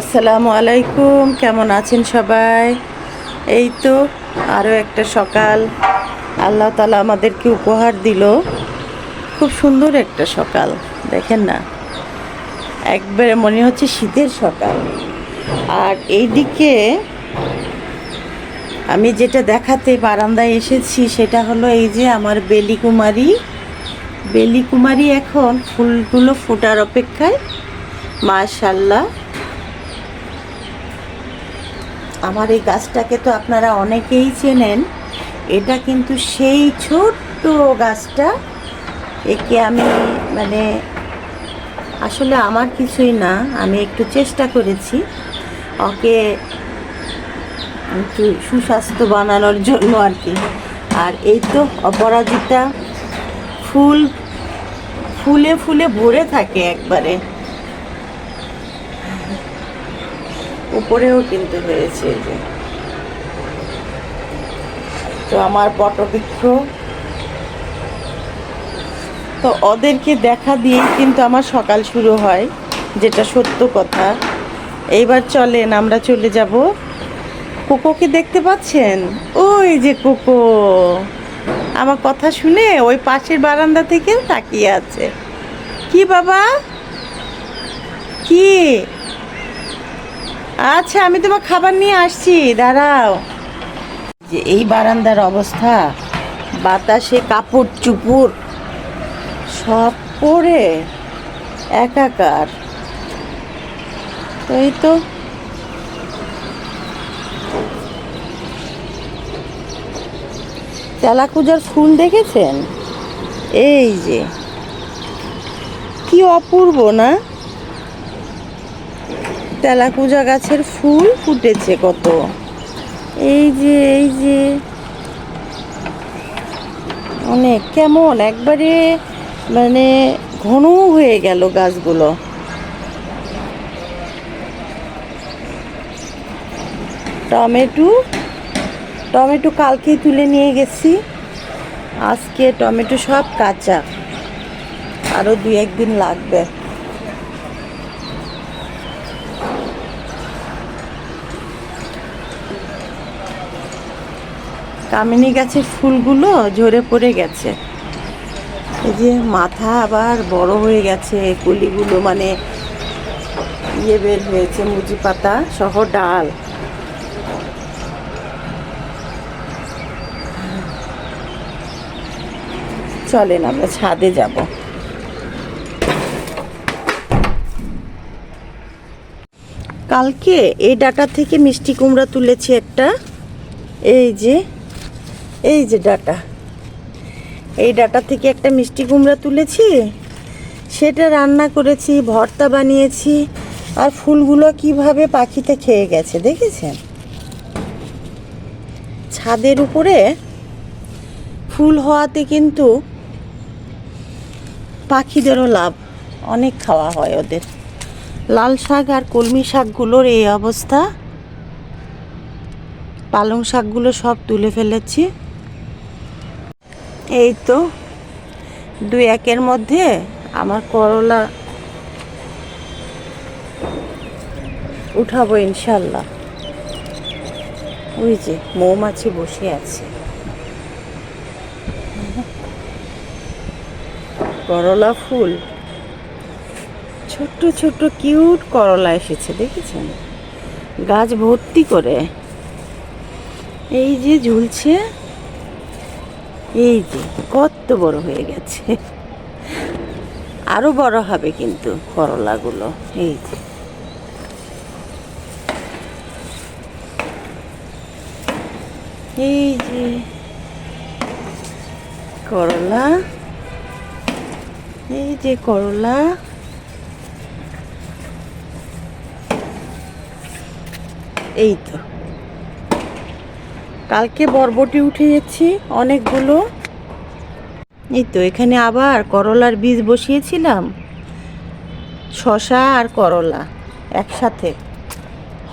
আসসালামু আলাইকুম, কেমন আছেন সবাই? এই তো আরও একটা সকাল। আল্লাহ তালা আমাদেরকে উপহার দিল। খুব সুন্দর একটা সকাল, দেখেন না? একবারে মনে হচ্ছে শীতের সকাল। আর এইদিকে আমি যেটা দেখাতে বারান্দায় এসেছি সেটা হলো এই যে আমার বেলি কুমারী বেলি কুমারী এখন ফুলগুলো ফোটার অপেক্ষায় মাশাল্লাহ আমার এই গাছটাকে তো আপনারা অনেকেই চেনেন। এটা কিন্তু সেই ছোট্ট গাছটা। একে আমি মানে আসলে আমার কিছুই না, আমি একটু চেষ্টা করেছি। ওকে একটু সুস্বাস্থ্য বানানোর জন্য আর কি। আর এই তো অপরাজিতা ফুল, ফুলে ফুলে ভরে থাকে একবারে। উপরেও কিন্তু হয়েছে যে। তো আমার পটবৃক্ষ। তো ওদেরকে দেখা দিয়ে কিন্তু আমার সকাল শুরু হয়, যেটা সত্য কথা। এইবার চলেন, আমরা চলে যাব। কোকোকে দেখতে পাচ্ছেন? ওই যে কোকো। আমার কথা শুনে ওই পাশের বারান্দা থেকে তাকিয়ে আছে। কি বাবা? কি? আচ্ছা আমি তোমার খাবার নিয়ে আসছি, দাঁড়াও। যে এই বারান্দার অবস্থা, বাতাসে কাপড় চুপুর, সব পরে একাকার। এই তো। তেলাকুজার ফুল দেখেছেন? এই যে। কি অপূর্ব, না? তেলাকুজা গাছের ফুল ফুটেছে কত। এই যে এই যে। অনেক, কেমন? একবারে মানে ঘন হয়ে গেল গাছগুলো। টমেটো টমেটো কালকেই তুলে নিয়ে গেছি। আজকে টমেটো সব কাঁচা। আরও দুই একদিন লাগবে। কামিনী গাছের ফুলগুলো ঝরে পড়ে গেছে। এই যে মাথা আবার বড় হয়ে গেছে, কলিগুলো মানে ইয়ে বের হয়েছে মুজি পাতা সহ ডাল। চলেন আমরা ছাদে যাব। কালকে এই ডাটা থেকে মিষ্টি কুমড়া তুলেছি একটা। এই যে এই যে ডাটা। এই ডাটা থেকে একটা মিষ্টি কুমড়া তুলেছি, সেটা রান্না করেছি, ভর্তা বানিয়েছি, আর ফুলগুলো কীভাবে পাখিতে খেয়ে গেছে দেখেছেন? ছাদের উপরে ফুল হওয়াতে কিন্তু পাখিদেরও লাভ, অনেক খাওয়া হয় ওদের। লাল শাক আর কলমি শাকগুলোর এই অবস্থা। পালং শাকগুলো সব তুলে ফেলেছি। এই তো, দুই একের মধ্যে আমার করলা উঠাবো ইনশাল্লাহ। ওই যে মৌমাছি বসে আছে। করলা ফুল। ছোট্ট ছোট্ট কিউট করলা এসেছে, দেখেছেন? গাছ ভর্তি করে। এই যে ঝুলছে। এই যে, কত বড় হয়ে গেছে। আরও বড় হবে কিন্তু করলাগুলো, এই যে। এই যে, করলা, এই যে করলা। এই তো। কালকে বরবটি উঠে যাচ্ছি অনেকগুলো। এই তো, এখানে আবার করলার বীজ বসিয়েছিলাম। শশা আর করলা একসাথে।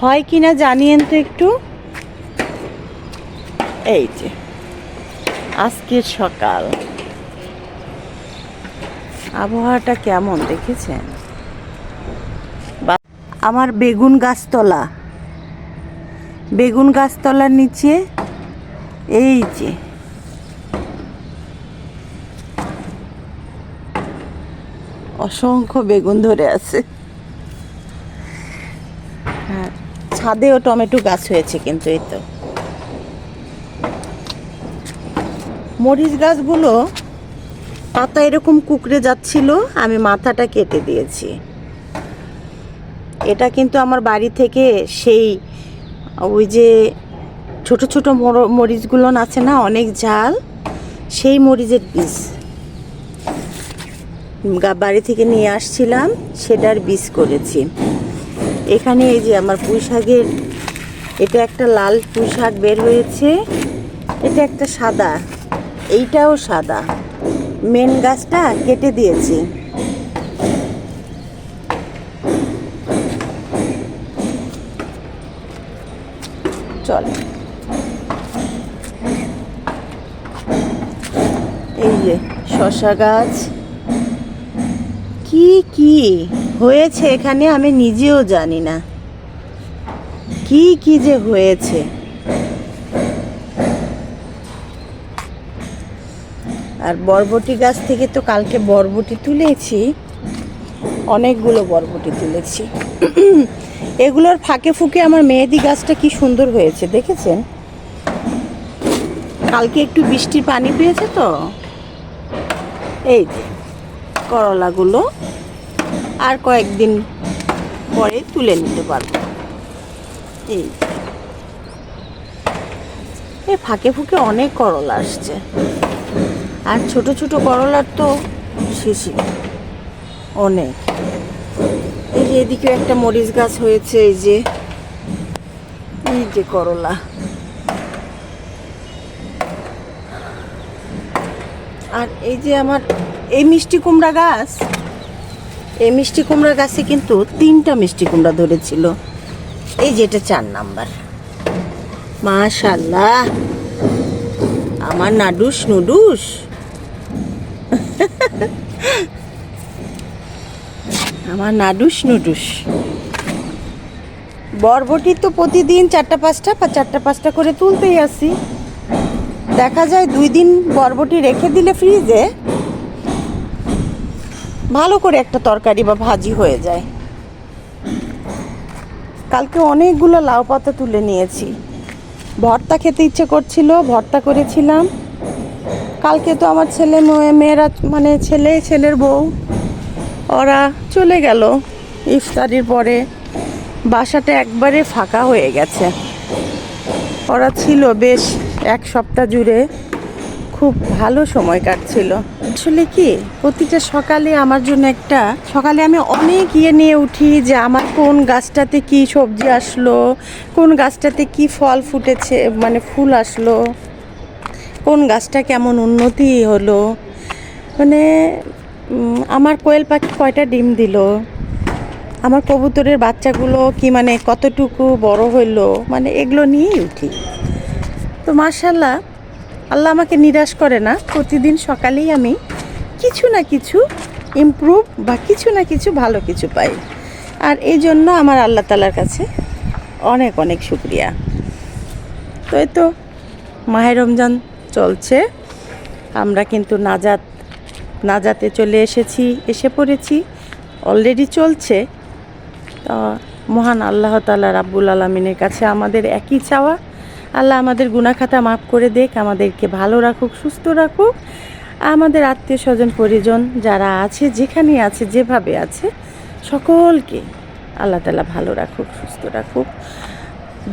হয় কি না জানিয়েন তো একটু? এই যে, আজকের সকাল। আবহাওয়াটা কেমন দেখেছেন? আমার বেগুন গাছতলা। বেগুন গাছতলার নিচে এই যে। অসংখ্য বেগুন ধরে আছে। আর ছাদেও টমেটো গাছ হয়েছে কিন্তু এই তো। মরিচ গাছগুলো পাতা এরকম কুকড়ে যাচ্ছিল, আমি মাথাটা কেটে দিয়েছি। এটা কিন্তু আমার বাড়ি থেকে সেই ওই যে ছোট ছোট মর- মরিচগুলো আছে না, অনেক ঝাল। সেই মরিচের বীজ বাড়ি থেকে নিয়ে আসছিলাম, সেটার বীজ করেছি। এখানে এই যে আমার পুঁই শাকের, এটা একটা লাল পুঁই শাক বের হয়েছে। এটা একটা সাদা, এইটাও সাদা। মেন গাছটা কেটে দিয়েছি। চলে। যে শশা গাছ। কি কি হয়েছে এখানে আমি নিজেও জানি না। কি কি যে হয়েছে। আর বরবটি গাছ থেকে তো কালকে বরবটি তুলেছি। অনেকগুলো বরবটি তুলেছি। এগুলোর ফাঁকে ফুঁকে আমার মেহেদি গাছটা কি সুন্দর হয়েছে, দেখেছেন? কালকে একটু বৃষ্টির পানি পেয়েছে তো? এই যে, করলাগুলো আর কয়েকদিন পরে তুলে নিতে পারব। এই। এই ফাঁকে ফুঁকে অনেক করলা আসছে। আর ছোট ছোট করলার তো শেষই অনেক। এই যে এদিকে একটা মরিচ গাছ হয়েছে, এই যে এই যে করলা। আর এই যে আমার এই মিষ্টি কুমড়া গাছ, এই মিষ্টি কুমড়া গাছে কিন্তু তিনটা মিষ্টি কুমড়া ধরেছিল। এই যেটা চার নাম্বার। মাশাল্লাহ আমার নাডুস নুডুস। আমার নাডুস নুডুস। বরবটি তো প্রতিদিন চারটা পাঁচটা বা চারটা পাঁচটা করে তুলতেই আসি। দেখা যায় দুই দিন বরবটি রেখে দিলে ফ্রিজে ভালো করে একটা তরকারি বা ভাজি হয়ে যায়। কালকে অনেকগুলো লাউ পাতা তুলে নিয়েছি। ভর্তা খেতে ইচ্ছে করছিল, ভর্তা করেছিলাম। কালকে তো আমার ছেলে মেয়ে- মেয়েরা মানে ছেলে, ছেলের বউ। ওরা চলে গেল। ইফতারির পরে বাসাটা একবারে ফাঁকা হয়ে গেছে। ওরা ছিল বেশ এক সপ্তাহ জুড়ে খুব ভালো সময় কাটছিল। আসলে কি, প্রতিটা সকালে আমার জন্য একটা, সকালে আমি অনেক ইয়ে নিয়ে উঠি যে আমার কোন গাছটাতে কি সবজি আসলো, কোন গাছটাতে কি ফল ফুটেছে মানে ফুল আসলো, কোন গাছটা কেমন উন্নতি হলো। মানে আমার কোয়েল পাখি কয়টা ডিম দিল? আমার কবুতরের বাচ্চাগুলো কি মানে কতটুকু বড় হইল মানে এগুলো নিয়েই উঠি। তো মার্শাল্লাহ আল্লাহ আমাকে নিরাশ করে না। প্রতিদিন সকালেই আমি কিছু না কিছু ইমপ্রুভ বা কিছু না কিছু ভালো কিছু পাই। আর এই জন্য আমার আল্লাহ তালার কাছে অনেক অনেক শুক্রিয়া। তো এই তো মাহের রমজান চলছে। আমরা কিন্তু নাজাত, নাজাতে চলে এসেছি, এসে পড়েছি। অলরেডি চলছে। তো মহান আল্লাহ তালা রাব্বুল আলমিনের কাছে আমাদের একই চাওয়া। আল্লাহ আমাদের গুণাখাতা মাফ করে দেখ, আমাদেরকে ভালো রাখুক, সুস্থ রাখুক। আমাদের আত্মীয় স্বজন, পরিজন যারা আছে যেখানে আছে, যেভাবে আছে, সকলকে আল্লাহ তালা ভালো রাখুক, সুস্থ রাখুক।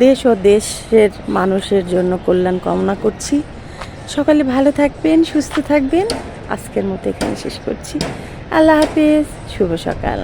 দেশ ও দেশের মানুষের জন্য কল্যাণ কামনা করছি। সকালে ভালো থাকবেন, সুস্থ থাকবেন। আজকের মতো এখানে শেষ করছি। আল্লাহ হাফেজ, শুভ সকাল।